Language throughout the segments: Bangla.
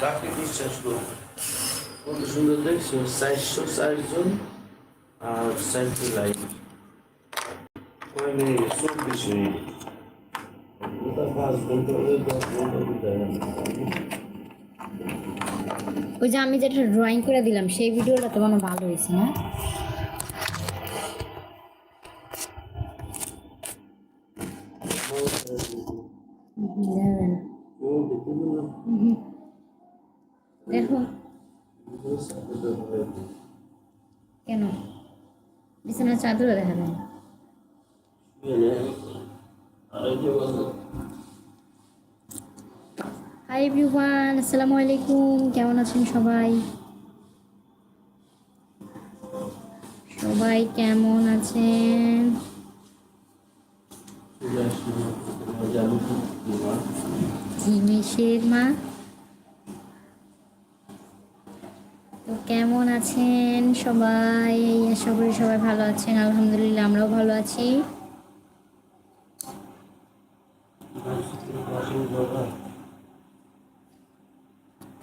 কাকে বিশ্বাস করব কত সুন্দর দেখছ চারশো চারজন আর চারটে লাইন কয় মিনিট চব্বিশ মিনিট ওই যে আমি যেটা ড্রয়িং করে দিলাম, সেই ভিডিওটা তো ভালো হয়েছে, না? দেখে। কেন? বিছানার চাদরও দেখা যায়। হাই এভরিওয়ান আসসালামু আলাইকুম কেমন আছেন সবাই? সবাই কেমন আছেন? জিমেশের মা। তো কেমন আছেন সবাই? আশা সবাই ভালো আছেন। আলহামদুলিল্লাহ, আমরাও ভালো আছি।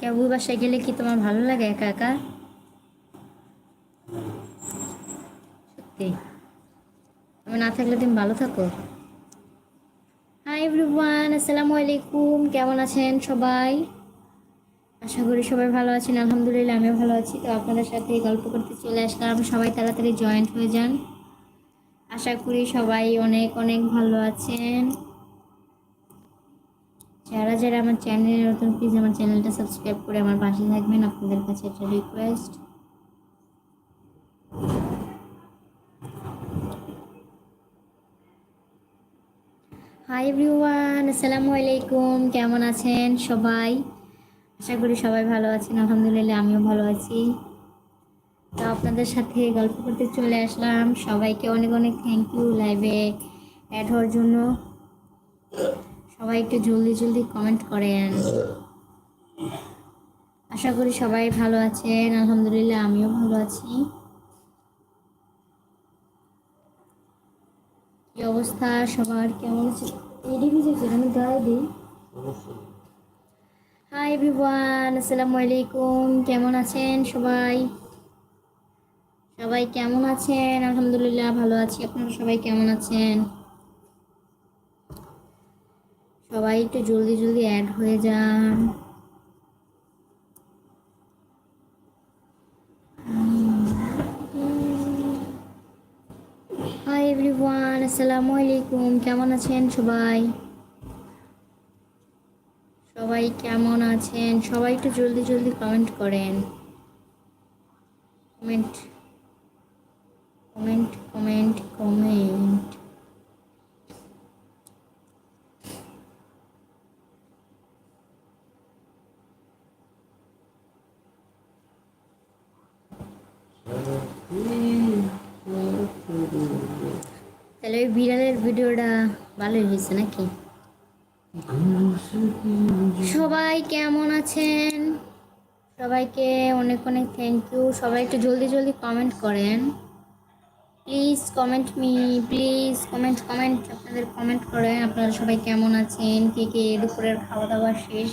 কেবুর বাসায় গেলে কি তোমার ভালো লাগে একা একা? সত্যি। আমি না থাকলে তুমি ভালো থাকো। হাই এভরিওয়ান আসসালামু আলাইকুম। কেমন আছেন সবাই? আশা করি সবাই ভালো আছেন। আলহামদুলিল্লাহ, আমিও ভালো আছি। তো আপনাদের সাথে গল্প করতে চলে আসলাম। সবাই তাড়াতাড়ি জয়েন্ট হয়ে যান। আশা করি সবাই অনেক অনেক ভালো আছেন। যারা যারা আমার চ্যানেলে নতুন প্লিজ আমার চ্যানেলটা সাবস্ক্রাইব করে আমার পাশে থাকবেন। আপনাদের কাছে একটা রিকোয়েস্ট হাই এভরিওয়ান আসসালামু আলাইকুম। কেমন আছেন সবাই? আশা করি সবাই ভালো আছেন। আলহামদুলিল্লাহ, আমিও ভালো আছি। তো আপনাদের সাথে গল্প করতে চলে আসলাম। সবাইকে অনেক অনেক থ্যাংক ইউ লাইভে অ্যাড হওয়ার জন্য। সবাই একটু জলদি জলদি কমেন্ট করেন। আশা করি সবাই ভালো আছেন, আলহামদুলিল্লাহ আমিও ভালো আছি। কি অবস্থা? সবার কেমন আছে? এডি ভিজেছে আমি গায়ে হাই এভরিওয়ান আসসালামু আলাইকুম, কেমন আছেন সবাই? সবাই কেমন আছেন? আলহামদুলিল্লাহ ভালো আছি, আপনারা সবাই কেমন আছেন? সবাই একটু জলদি জলদি অ্যাড হয়ে যান। হাই এভরিওয়ান আসসালামু আলাইকুম, কেমন আছেন সবাই? সবাই কেমন আছেন? সবাই একটু জলদি জলদি কমেন্ট করেন। কমেন্ট কমেন্ট কমেন্ট কমেন্ট তাহলে ওই বিড়ালের ভিডিওটা ভালোই হয়েছে নাকি? সবাই কেমন আছেন? সবাইকে অনেক অনেক থ্যাংক ইউ সবাই একটু জলদি জলদি কমেন্ট করেন। Please comment me please comment comment আপনাদের কমেন্ট করেন আপনারা সবাই কেমন আছেন? কে কে দুপুরের খাওয়া দাওয়া শেষ?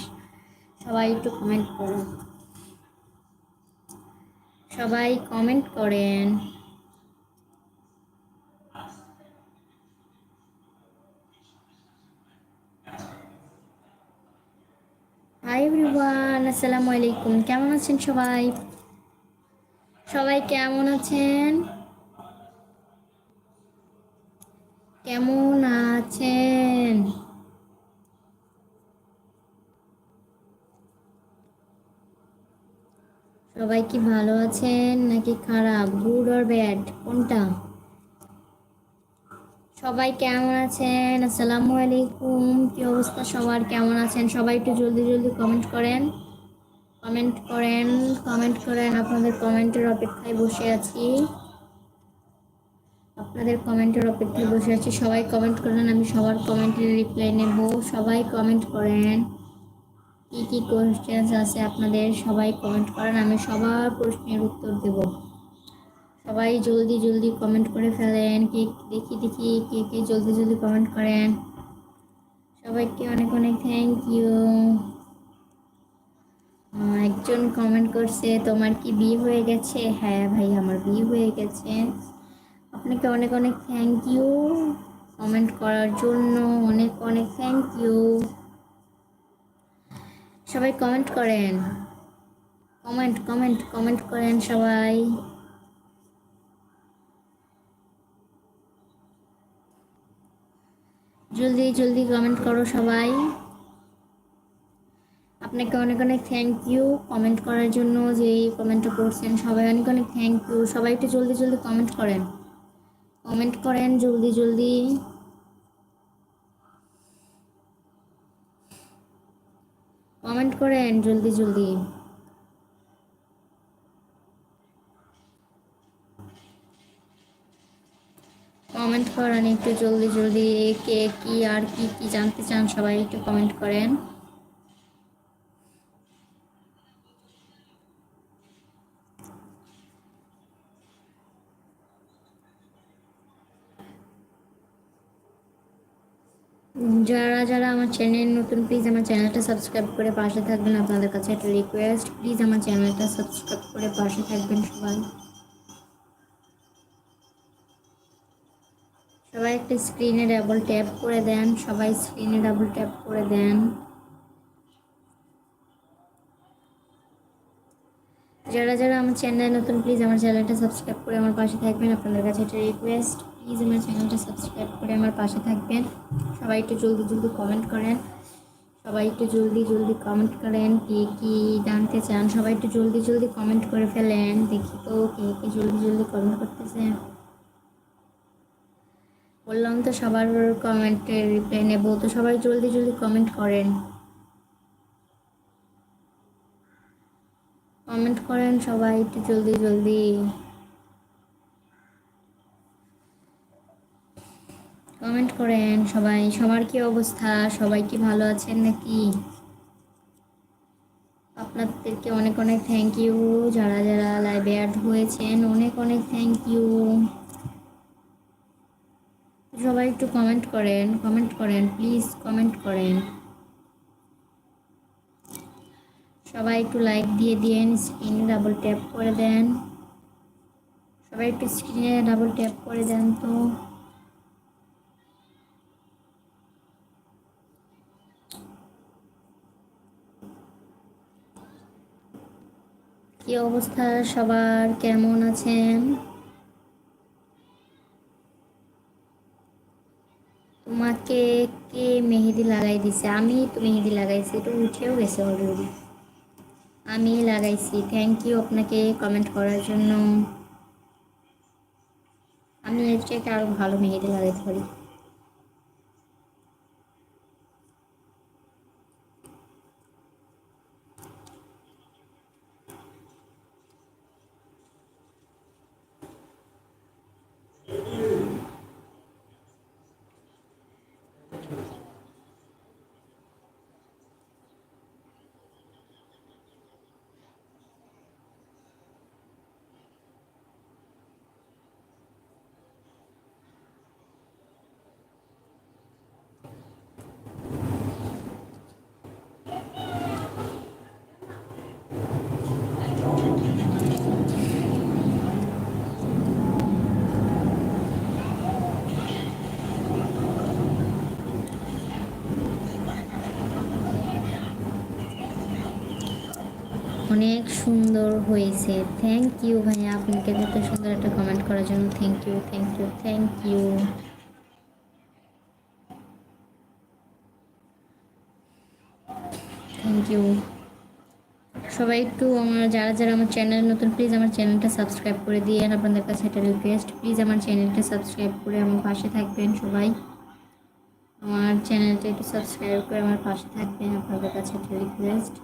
সবাই একটু কমেন্ট করুন। সবাই কমেন্ট করেন হাই এভরিওয়ান আসসালামু আলাইকুম। কেমন আছেন সবাই? সবাই কেমন আছেন? কেমন আছেন? সবাই কি ভালো আছেন নাকি খারাপ? গুড অর ব্যাড কোনটা? সবাই কেমন আছেন? আসসালামু আলাইকুম। কি অবস্থা সবার? কেমন আছেন? সবাই একটু জলদি জলদি কমেন্ট করেন। কমেন্ট করেন কমেন্ট করেন। আপনাদের কমেন্টের অপেক্ষায় বসে আছি। আপনাদের কমেন্টের অপেক্ষায় বসে আছি। সবাই কমেন্ট করেন আমি সবার কমেন্টের রিপ্লাই নেব। সবাই কমেন্ট করেন। কি কি কোয়েশ্চেন্স আছে আপনাদের? সবাই কমেন্ট করেন, আমি সবার প্রশ্নের উত্তর দেব। সবাই জলদি জলদি কমেন্ট করে ফেলেন। কে, দেখি দেখি, কে কে জলদি জলদি কমেন্ট করেন। সবাইকে অনেক অনেক থ্যাংক ইউ একজন কমেন্ট করছে, তোমার কি বিয়ে হয়ে গেছে? হ্যাঁ ভাই, আমার বিয়ে হয়ে গেছে। আপনাকে অনেক অনেক থ্যাংক ইউ কমেন্ট করার জন্য, অনেক অনেক থ্যাংক ইউ সবাই কমেন্ট করেন। কমেন্ট কমেন্ট কমেন্ট করেন সবাই। জলদি জলদি কমেন্ট করো সবাই। আপনাকে অনেক অনেক থ্যাংক ইউ কমেন্ট করার জন্য যে কমেন্টটা করছেন। সবাই অনেক অনেক থ্যাংক ইউ সবাই একটু জলদি জলদি কমেন্ট করেন। কমেন্ট করেন জলদি জলদি। কমেন্ট করেন জলদি জলদি। কমেন্ট করেন একটু জলদি জলদি। কে, কি, আর কি কি জানতে চান সবাই একটু কমেন্ট করেন। যারা যারা আমার চ্যানেল নতুন প্লিজ আমার চ্যানেলটা সাবস্ক্রাইব করে পাশে থাকবেন। আপনাদের কাছে একটা রিকোয়েস্ট প্লিজ আমার চ্যানেলটা সাবস্ক্রাইব করে পাশে থাকবেন সবাই। সবাই একটা স্ক্রিনে ডাবল ট্যাপ করে দেন, সবাই স্ক্রিনে ডাবল ট্যাপ করে দেন। যারা যারা আমার চ্যানেল নতুন প্লিজ আমার চ্যানেলটা সাবস্ক্রাইব করে আমার পাশে থাকবেন। আপনাদের কাছে একটা রিকোয়েস্ট প্লিজ আমার চ্যানেলটা সাবস্ক্রাইব করে আমার পাশে থাকবেন। সবাই একটু জলদি জলদি কমেন্ট করেন। সবাই একটু জলদি জলদি কমেন্ট করেন কে কি জানতে চান। সবাই একটু জলদি জলদি কমেন্ট করে ফেলেন। দেখি তো কে কে জলদি জলদি কমেন্ট করতেছেন বললাম তো সবার কমেন্টের রিপ্লাই নেব। তো সবাই জলদি জলদি কমেন্ট করেন। কমেন্ট করেন সবাই, একটু জলদি জলদি। কমেন্ট করেন সবাই, সবার কি অবস্থা? সবাই কি ভালো আছেন নাকি? আপনাদেরকে অনেক অনেক থ্যাংক ইউ যারা যারা লাইভে অ্যাড হয়েছেন, অনেক অনেক থ্যাংক ইউ সবাই একটু কমেন্ট করেন কমেন্ট করেন প্লিজ কমেন্ট করেন। সবাই একটু লাইক দিয়ে দিন স্ক্রিনে ডাবল ট্যাপ করে দেন। সবাই একটু স্ক্রিনে ডাবল ট্যাপ করে দেন তো। কি অবস্থা? সবার কেমন আছেন? তোমাকে কে মেহেদি লাগাই দিছে? আমি তো মেহেদি লাগাইছি তো উঠেও গেছে অলরেডি আমি লাগাইছি। থ্যাংক ইউ আপনাকে কমেন্ট করার জন্য। আমি এর চেয়ে আরও ভালো মেহেদি লাগাইতে পারি। অনেক সুন্দর হয়েছে। থ্যাংক ইউ ভাইয়া, আপনাকে এত সুন্দর একটা কমেন্ট করার জন্য thank you thank you thank you thank you সবাই একটু আমার, যারা যারা আমার চ্যানেল নতুন প্লিজ আমার চ্যানেলটা সাবস্ক্রাইব করে দিয়ে আপনাদের কাছে একটা রিকোয়েস্ট প্লিজ আমার চ্যানেলটা সাবস্ক্রাইব করে আমার পাশে থাকবেন সবাই। আমার চ্যানেলটা একটু সাবস্ক্রাইব করে আমার পাশে থাকবেন। আপনাদের কাছে একটা রিকোয়েস্ট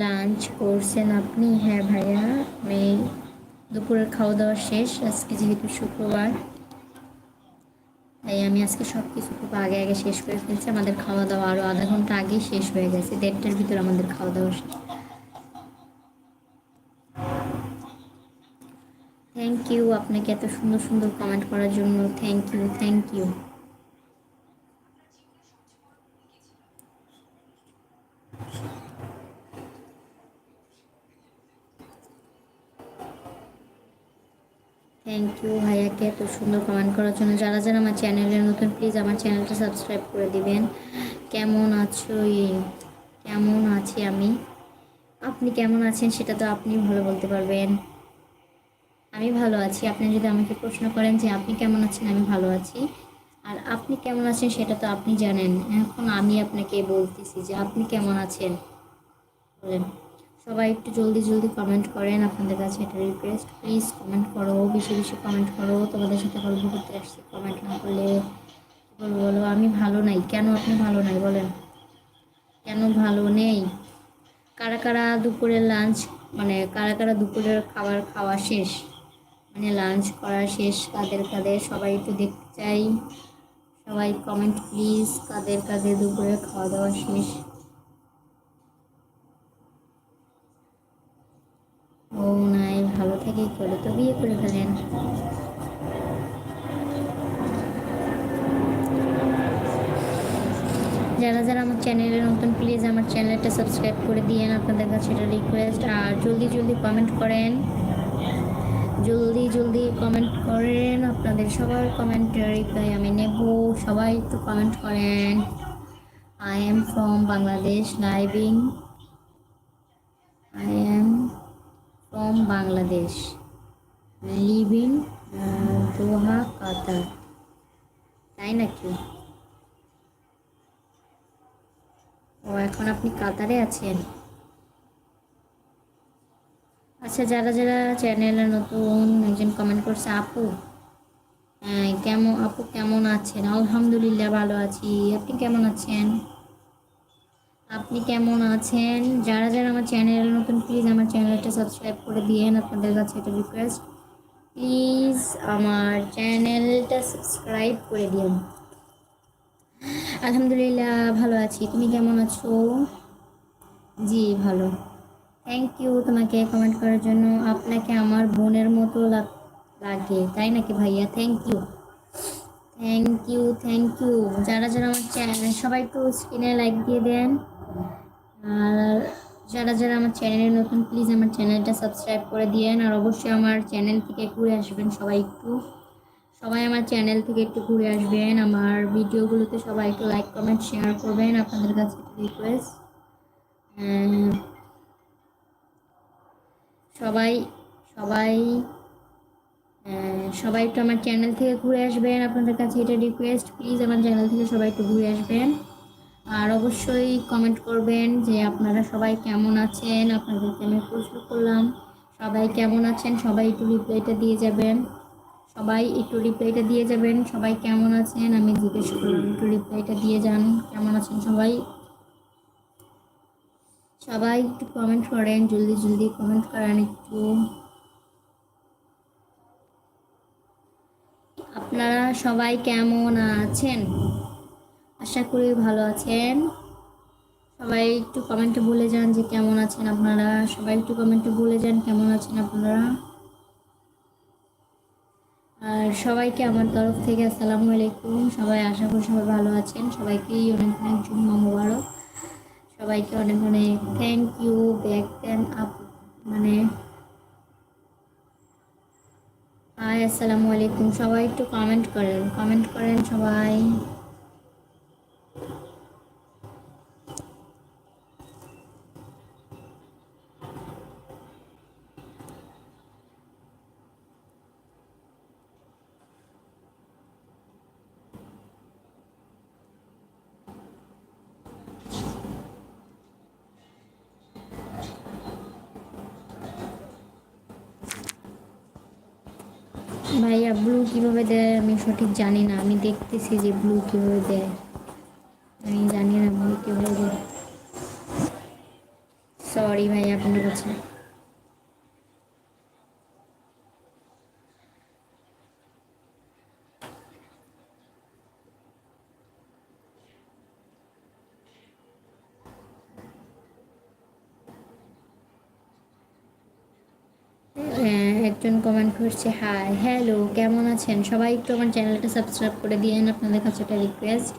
লাঞ্চ করছেন আপনি? হ্যাঁ ভাইয়া আমি দুপুরের খাওয়া দাওয়া শেষ। আজকে যেহেতু শুক্রবার, তাই আমি আজকে সব কিছু খুব আগে আগে শেষ করে ফেলছি। আমাদের খাওয়া দাওয়া আরও আধা ঘণ্টা আগেই শেষ হয়ে গেছে। দেড়টার ভিতর আমাদের খাওয়া দাওয়া শেষ। থ্যাংক ইউ আপনাকে এত সুন্দর সুন্দর কমেন্ট করার জন্য। Thank you thank you thank you ভাইয়াকে এত সুন্দর কমেন্ট করার জন্য। যারা যারা আমার চ্যানেলের নতুন প্লিজ আমার চ্যানেলটা সাবস্ক্রাইব করে দিবেন। কেমন আছো? কেমন আছি আমি? আপনি কেমন আছেন সেটা তো আপনি ভালো বলতে পারবেন। আমি ভালো আছি। আপনি যদি আমাকে প্রশ্ন করেন যে আপনি কেমন আছেন, আমি ভালো আছি। আর আপনি কেমন আছেন সেটা তো আপনি জানেন। এখন আমি আপনাকে বলতেছি যে আপনি কেমন আছেন? বলেন। সবাই একটু জলদি জলদি কমেন্ট করেন, আপনাদের কাছে এটা রিকোয়েস্ট প্লিজ কমেন্ট করো, বেশি বেশি কমেন্ট করো। তোমাদের সাথে গল্প করতে আসছি কমেন্ট না করলে বলব বলো? আমি ভালো নাই। কেন আপনি ভালো নাই বলেন? কেন ভালো নেই? কারা কারা দুপুরের লাঞ্চ মানে কারা কারা দুপুরের খাবার খাওয়া শেষ? মানে লাঞ্চ করা শেষ কাদের কাদের? সবাই একটু দেখতে চাই। সবাই কমেন্ট প্লিজ কাদের কাদের দুপুরে খাওয়া দাওয়া শেষ? ও নাই, ভালো থেকেই করে। তো বিয়ে করে ফেলেন। যারা যারা আমার চ্যানেলে নতুন প্লিজ আমার চ্যানেলটা সাবস্ক্রাইব করে দিয়েন। আপনাদের কাছে এটা রিকোয়েস্ট আর জলদি জলদি কমেন্ট করেন। জলদি জলদি কমেন্ট করেন। আপনাদের সবার কমেন্টের রিপ্লাই আমি নেব। সবাই একটু কমেন্ট করেন। I am from Bangladesh living I am from Bangladesh. Living Doha, Qatar. তাই নাকি? ও, এখন আপনি কাতারে আছেন? আচ্ছা যারা যারা চ্যানেলে নতুন, একজন কমেন্ট করছে, আপু হ্যাঁ কেমন, আপু কেমন আছেন? আলহামদুলিল্লাহ ভালো আছি। আপনি কেমন আছেন? আপনি কেমন আছেন? যারা যারা আমার চ্যানেলে নতুন প্লিজ আমার চ্যানেলটা সাবস্ক্রাইব করে দিয়েন। আপনাদের কাছে এটা রিকোয়েস্ট প্লিজ আমার চ্যানেলটা সাবস্ক্রাইব করে দিন আলহামদুলিল্লাহ, ভালো আছি। তুমি কেমন আছো? জি, ভালো। থ্যাংক ইউ তোমাকে কমেন্ট করার জন্য। আপনাকে আমার বোনের মতো লাগে তাই নাকি ভাইয়া? Thank you thank you thank you যারা যারা আমার চ্যানেল, সবাই একটু স্ক্রিনে লাইক দিয়ে দেন। আর যারা যারা আমার চ্যানেলে নতুন প্লিজ আমার চ্যানেলটা সাবস্ক্রাইব করে দিয়েন। আর অবশ্যই আমার চ্যানেল থেকে ঘুরে আসবেন সবাই একটু। সবাই আমার চ্যানেল থেকে একটু ঘুরে আসবেন। আমার ভিডিওগুলোতে সবাই একটু লাইক কমেন্ট শেয়ার করবেন আপনাদের কাছে একটু রিকোয়েস্ট সবাই সবাই সবাই একটু আমার চ্যানেল থেকে ঘুরে আসবেন। আপনাদের কাছে এটা রিকোয়েস্ট প্লিজ আমার চ্যানেল থেকে সবাই একটু ঘুরে আসবেন। আর অবশ্যই কমেন্ট করবেন যে আপনারা সবাই কেমন আছেন? আপনাদেরকে আমি প্রশ্ন করলাম। সবাই কেমন আছেন? সবাই একটু রিপ্লাইটা দিয়ে যাবেন। সবাই একটু রিপ্লাইটা দিয়ে যাবেন। সবাই কেমন আছেন? আমি জিজ্ঞেস করলাম, একটু রিপ্লাইটা দিয়ে যান। কেমন আছেন সবাই? সবাই একটু কমেন্ট করেন, জলদি জলদি কমেন্ট করেন একটু। আপনারা সবাই কেমন আছেন? আশা করি ভালো আছেন। সবাই একটু কমেন্টে বলে যান যে কেমন আছেন আপনারা। সবাই একটু কমেন্টে বলে যান কেমন আছেন আপনারা। আর সবাইকে আমার তরফ থেকে আসসালামু আলাইকুম। সবাই আশা করি সবাই ভালো আছেন। সবাইকেই অনেক অনেক জুম্মা মুবারক। সবাইকে অনেক অনেক থ্যাংক ইউ ব্যাক দেন আপ মানে হাই আসসালামু আলাইকুম। সবাই একটু কমেন্ট করেন। কমেন্ট করেন সবাই ভাইয়া ব্লু কীভাবে দেয় আমি সঠিক জানি না। আমি দেখতেছি যে ব্লু কীভাবে দেয় সরি ভাই আপনার কাছে হ্যাঁ, একজন কমেন্ট করছে হাই হ্যালো কেমন আছেন? সবাই একটু আমার চ্যানেলটা সাবস্ক্রাইব করে দিয়েন, আপনাদের কাছে একটা রিকোয়েস্ট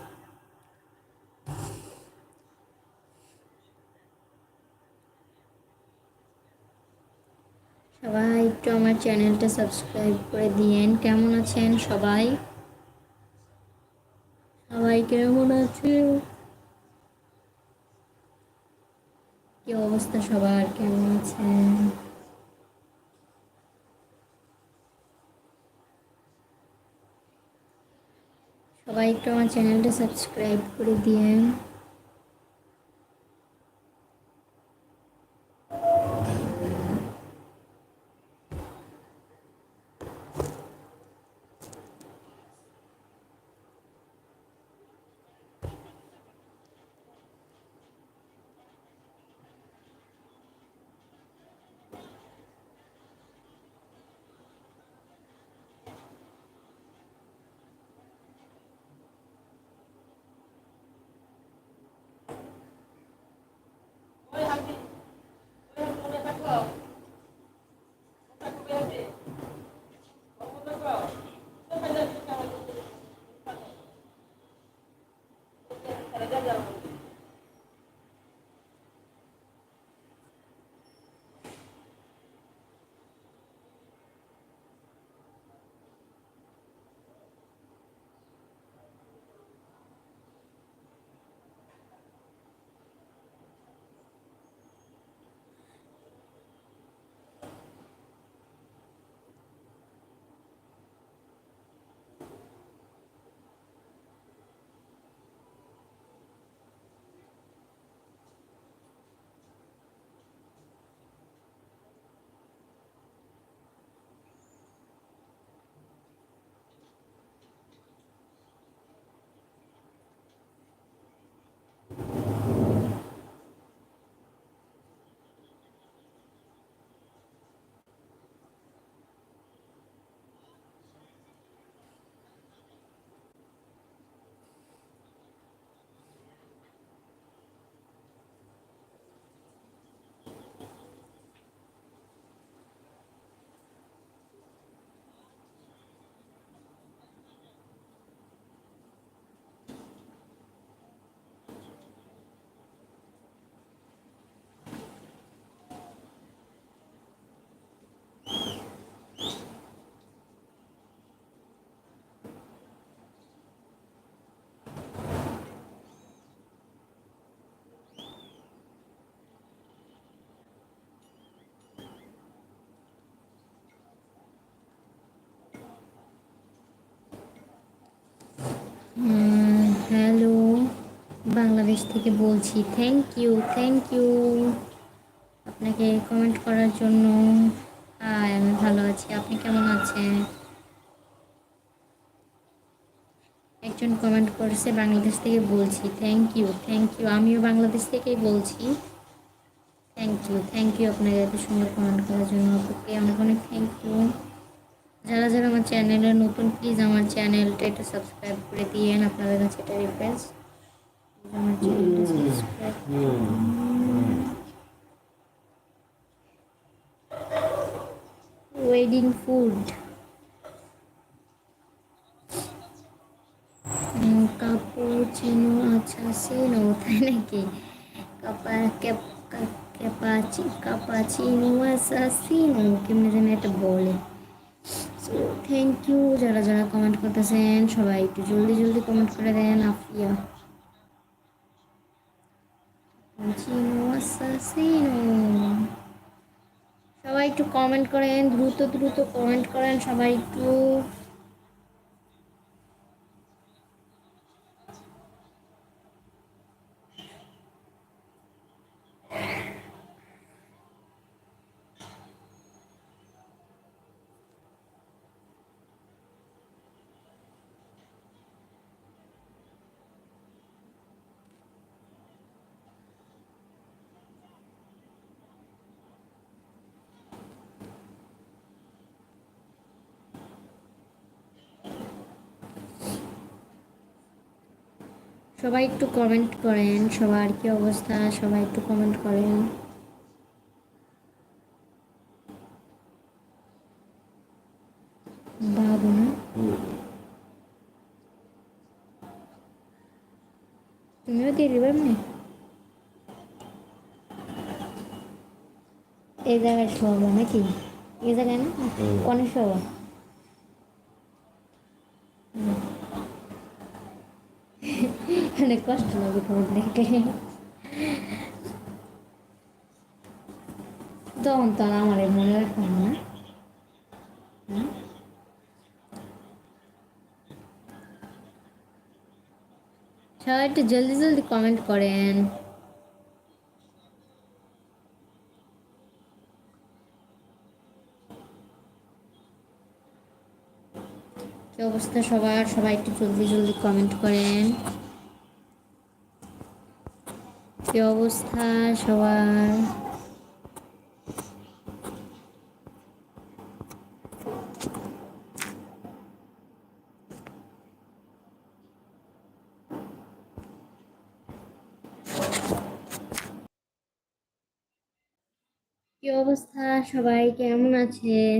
সবাই একটু আমার চ্যানেলটা সাবস্ক্রাইব করে দিয়েন, কেমন আছেন সবাই? সবাই কেমন আছে কি অবস্থা সবার? কেমন আছেন? সবাই আমার চ্যানেলটা সাবস্ক্রাইব করে দিয়েন বাংলাদেশ থেকে বলছি থ্যাংক ইউ থ্যাংক ইউ আপনাকে কমেন্ট করার জন্য আমি ভালো আছি। আপনি কেমন আছেন? একজন কমেন্ট করেছে, বাংলাদেশ থেকে বলছি থ্যাংক ইউ থ্যাংক ইউ আমিও বাংলাদেশ থেকেই বলছি থ্যাংক ইউ থ্যাংক ইউ আপনাকে এত সুন্দর কমেন্ট করার জন্য। আপনাকে অনেক অনেক থ্যাংক ইউ যারা যারা আমার চ্যানেলে নতুন প্লিজ আমার চ্যানেলটা একটু সাবস্ক্রাইব করে দিয়েন। আপনাদের কাছে এটা রিকোয়েস্ট আমার চ্যানেলটা সাবস্ক্রাইব ওয়েডিং ফুড কাপুচিনো আচ্ছা সিনো তাই নাকি? কাপা ক্যাপাচি কাপাচিনো আসাসিনো কেমনি যেন এটা বলে। সো থ্যাংক ইউ যারা যারা কমেন্ট করতেছেন, সবাই একটু জলদি জলদি কমেন্ট করে দেন, আফিয়া চিনো আসাসিনো সবাই একটু কমেন্ট করেন দ্রুত দ্রুত কমেন্ট করেন সবাই একটু সবাই একটু কমেন্ট করেন সবার কি অবস্থা সবাই একটু কমেন্ট করেন। বাবু না? তুমিও দিয়ে দিবে এমনি? এই জায়গায় শোয়াবো নাকি? এই জায়গায় না। কনে শোয়াবো অনেক কষ্ট লাগে তোমার দেখে তখন তো আর আমার মনে রাখব না। হুম? সবাই একটু জলদি জলদি কমেন্ট করেন। কি অবস্থা সবার? সবাই একটু জলদি জলদি কমেন্ট করেন। কি অবস্থা সবার? কি অবস্থা সবাই? কেমন আছেন?